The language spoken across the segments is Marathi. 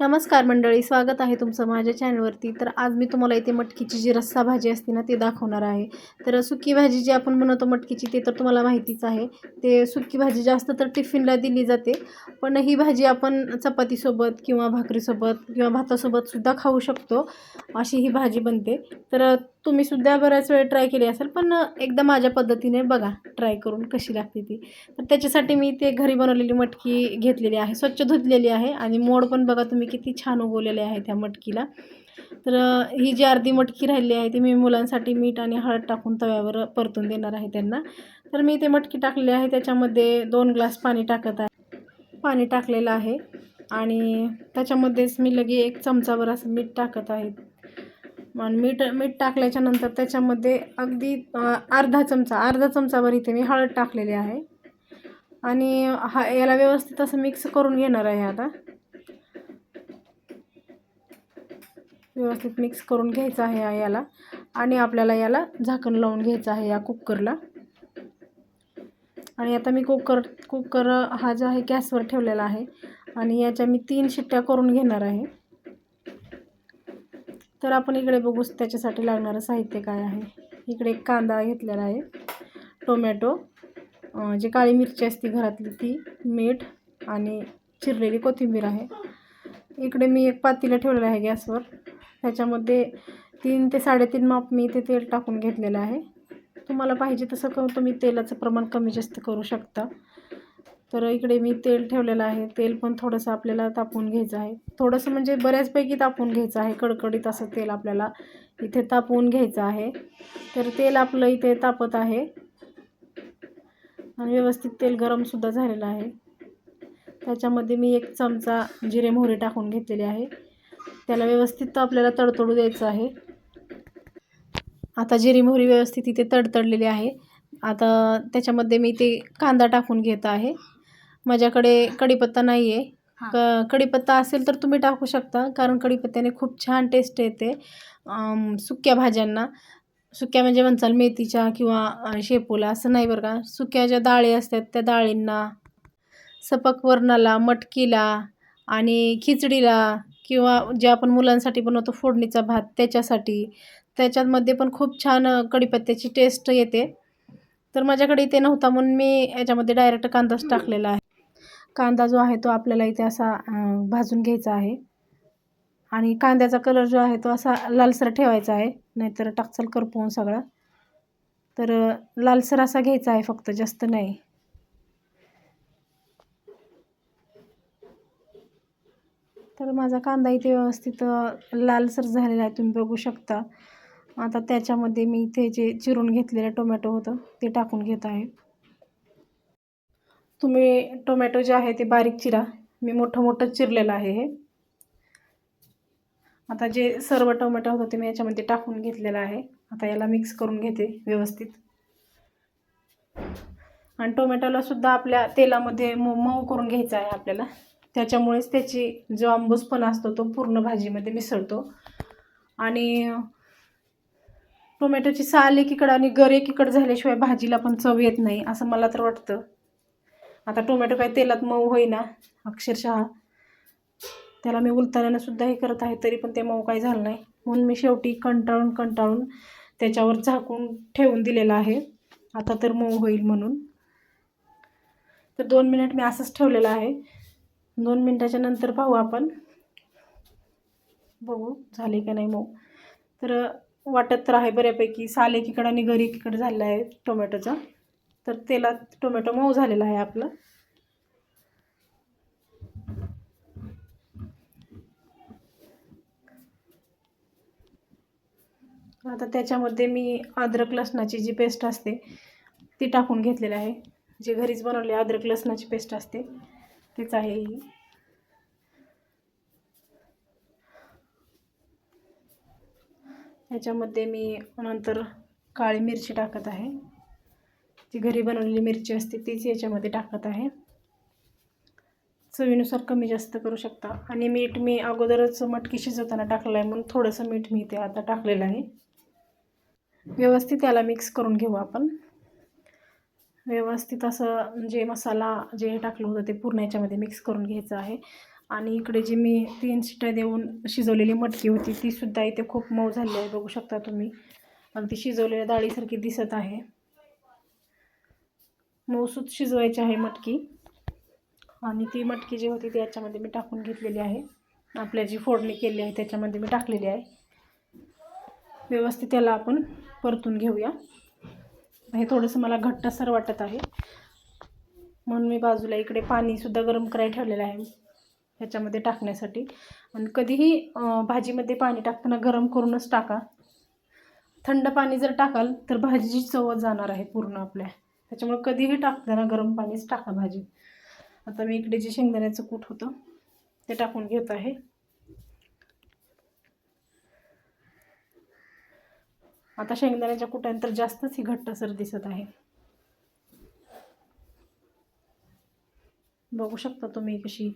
नमस्कार मंडळी स्वागत आहे तुमचं माझ्या चॅनलवरती. तर आज मी तुम्हाला इथे मटकीची जी रस्सा भाजी असते ना ती दाखवणार आहे. तर सुकी भाजी जी आपण बनवतो मटकीची ते तर तुम्हाला माहितीच आहे. ते सुकी भाजी जास्त तर टिफिनला दिली जाते पण ही भाजी आपण चपातीसोबत किंवा भाकरीसोबत किंवा भातासोबत सुद्धा खाऊ शकतो. अशी ही भाजी बनते. तर तुम्हीसुद्धा बऱ्याच वेळ ट्राय केली असेल पण एकदा माझ्या पद्धतीने बघा ट्राय करून कशी लागते ती. तर त्याच्यासाठी मी ते घरी बनवलेली मटकी घेतलेली आहे स्वच्छ धुतलेली आहे आणि मोड पण बघा तुम्ही किती छान उगवलेले आहे त्या मटकीला. तर ही जी अर्धी मटकी राहिली आहे ती मी मुलांसाठी मीठ आणि हळद टाकून तव्यावर परतून देणार आहे त्यांना. तर मी ते मटकी टाकली आहे त्याच्यामध्ये दोन ग्लास पाणी टाकत आहे. पाणी टाकलेलं आहे आणि त्याच्यामध्येच मी लगे एक चमचाभर असं मीठ टाकत आहे. मीठ मीठ टाकल्याच्या नंतर त्याच्यामध्ये अगदी अर्धा चमचा अर्धा चमचावर इथे मी हळद टाकलेली आहे. आणि हा याला व्यवस्थित असं मिक्स करून घेणार आहे आता. व्यवस्थित मिक्स करून घ्यायचं आहे याला. आणि आपल्याला याला झाकण लावून घ्यायचं आहे या कुकरला. आणि आता मी कुकर कुकर हा जो आहे गॅसवर ठेवलेला आहे. आणि याच्या मी तीन शिट्ट्या करून घेणार आहे. तर आपण इकडे बघूच त्याच्यासाठी लागणारं साहित्य काय आहे. इकडे एक कांदा घेतलेला आहे. टोमॅटो. जी काळी मिरची असते घरातली ती मीठ आणि चिरलेली कोथिंबीर आहे. इकडे मी एक पातीला ठेवलेलं आहे गॅसवर. त्याच्यामध्ये तीन ते साडेतीन माप मी इथे तेल टाकून घेतलेलं आहे. तुम्हाला पाहिजे तसं करून तुम्ही तेलाचं प्रमाण कमी जास्त करू शकता. तर इकडे मी तेल ठेवलेलं आहे. तेल पण थोडंसं आपल्याला तापवून घ्यायचं आहे. थोडंसं म्हणजे बऱ्याचपैकी तापवून घ्यायचं आहे. कडकडीत असं तेल आपल्याला इथे तापवून घ्यायचं आहे. तर तेल आपलं इथे तापत आहे. आणि व्यवस्थित तेल गरमसुद्धा झालेलं आहे. त्याच्यामध्ये मी एक चमचा जिरे मोहरी टाकून घेतलेली आहे. त्याला व्यवस्थित आपल्याला तडतडू द्यायचं आहे. आता जिरी मोहरी व्यवस्थित इथे तडतडलेली आहे. आता त्याच्यामध्ये मी ते कांदा टाकून घेत आहे. माझ्याकडे कढीपत्ता नाही आहे क कढीपत्ता असेल तर तुम्ही टाकू शकता कारण कढीपत्त्याने खूप छान टेस्ट येते. सुक्या भाज्यांना. सुक्या म्हणजे म्हणचाल मेथीच्या किंवा शेपूला असं नाही बरं का. सुक्या ज्या डाळी असतात त्या डाळींना सपक वरणाला मटकीला आणि खिचडीला किंवा जे आपण मुलांसाठी बनवतो फोडणीचा भात त्याच्यासाठी. त्याच्यामध्ये पण खूप छान कढीपत्त्याची टेस्ट येते. तर माझ्याकडे इथे नव्हता म्हणून मी याच्यामध्ये डायरेक्ट कांदाच टाकलेला आहे. कांदा जो आहे तो आपल्याला इथे असा भाजून घ्यायचा आहे. आणि कांद्याचा कलर जो आहे तो असा लालसर ठेवायचा आहे. नाहीतर टाकचाल करपवून सगळा. तर लालसर असा घ्यायचा आहे फक्त जास्त नाही. तर माझा कांदा इथे व्यवस्थित लालसर झालेला आहे. तुम्ही बघू शकता. आता त्याच्यामध्ये मी इथे जे चिरून घेतलेलं टोमॅटो होतं ते टाकून घेत आहे. तुम्ही टोमॅटो जे आहे ते बारीक चिरा. मी मोठं मोठं चिरलेलं आहे हे. आता जे सर्व टोमॅटो होतं ते मी याच्यामध्ये टाकून घेतलेलं आहे. आता याला मिक्स करून घेते व्यवस्थित. आणि टोमॅटोला सुद्धा आपल्या तेलामध्ये मऊ मऊ करून घ्यायचा आहे आपल्याला. त्याच्यामुळेच त्याची जो आंबूसपणा असतो तो पूर्ण भाजीमध्ये मिसळतो. आणि टोमॅटोची साल एकीकडं आणि गर एकीकडं झाल्याशिवाय भाजीला पण चव येत नाही असं मला तर वाटतं. आता टोमॅटो काय तेलात मऊ होईना अक्षरशः. त्याला मी उलताना सुद्धा हे करत आहे तरी पण ते मऊ काही झालं नाही. म्हणून मी शेवटी कंटाळून कंटाळून त्याच्यावर झाकून ठेवून दिलेलं आहे. आता तर मऊ होईल म्हणून. तर दोन मिनिट मी असंच ठेवलेलं आहे. दोन मिनटाच्या नंतर पाहू आपण. बघू झाले का नाही मऊ. तर वाटत तर आहे बऱ्यापैकी. साल एकीकडं आणि घरी एकीकडं झालं आहे टोमॅटोचा. तर तेलात टोमॅटो मऊ झालेला आहे आपलं. आता त्याच्यामध्ये मी अद्रक लसणाची जी पेस्ट असते ती टाकून घेतलेली आहे. जी घरीच बनवली अद्रक लसणाची पेस्ट असते तीच आहे ही. याच्यामध्ये मी नंतर काळी मिरची टाकत आहे. जी घरी बनवलेली मिरची असते तीच याच्यामध्ये टाकत आहे. चवीनुसार कमी जास्त करू शकता. आणि मीठ मी अगोदरच मटकी शिजवताना टाकलं आहे म्हणून थोडंसं मीठ मी ते आता टाकलेलं आहे. व्यवस्थित याला मिक्स करून घेऊ आपण. व्यवस्थित असं जे मसाला जे टाकलं होतं ते पूर्ण याच्यामध्ये मिक्स करून घ्यायचं आहे. आणि इकडे जी मी तीन शिट्या देऊन शिजवलेली मटकी होती तीसुद्धा इथे खूप मऊ झाली आहे बघू शकता तुम्ही. अगदी शिजवलेल्या डाळीसारखी दिसत आहे. मऊसूत शिजवायची आहे मटकी. आणि ती मटकी जी होती ती याच्यामध्ये मी टाकून घेतलेली आहे. आपल्या जी फोडणी केली आहे त्याच्यामध्ये मी टाकलेली आहे. व्यवस्थित त्याला आपण परतून घेऊया. हे थोडंसं मला घट्टसर वाटत आहे. म्हणून मी बाजूला इकडे पाणीसुद्धा गरम करायला ठेवलेलं आहे. ह्याच्यामध्ये टाकण्यासाठी. आणि कधीही भाजीमध्ये पाणी टाकताना गरम करूनच टाका. थंड पाणी जर टाकाल तर भाजीची चव जाणार आहे पूर्ण आपल्या. त्याच्यामुळे कधीही टाकताना गरम पाणीच टाका भाजी. आता मी इकडे जे शेंगदाण्याचं कूट होतं ते टाकून घेत आहे. आता शेंगदाण्याच्या कुटानंतर जास्तच ही घट्टसर दिसत आहे. बघू शकता तुम्ही कशी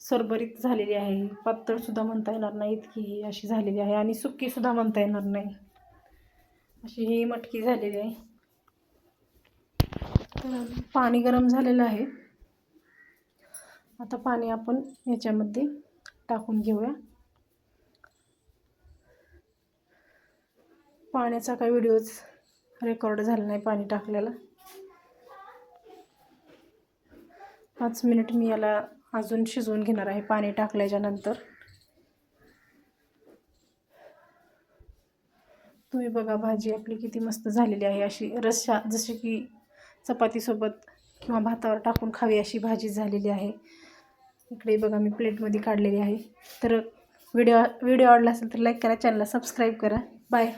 सरबरीत झालेली आहे. पातळसुद्धा म्हणता येणार नाही इतकी ही अशी झालेली आहे आणि सुक्कीसुद्धा म्हणता येणार नाही. अशी ही मटकी झालेली आहे. पाणी गरम झालेलं आहे. आता पाणी आपण याच्यामध्ये टाकून घेऊया. पाण्याचा काही व्हिडिओज रेकॉर्ड झाला नाही पाणी टाकलेला. पाच मिनिट मी याला अजून शिजवून घेणार आहे पाणी टाकल्याच्या नंतर. तुम्ही बघा भाजी आपली किती मस्त झालेली आहे अशी रस्सा जशी की चपातीसोबत किंवा भातावर टाकून खावी अशी भाजी झालेली आहे. इकडे बघा मी प्लेटमध्ये काढलेली आहे. तर व्हिडिओ व्हिडिओ आवडला असेल तर लाईक करा चॅनलला सबस्क्राईब करा. बाय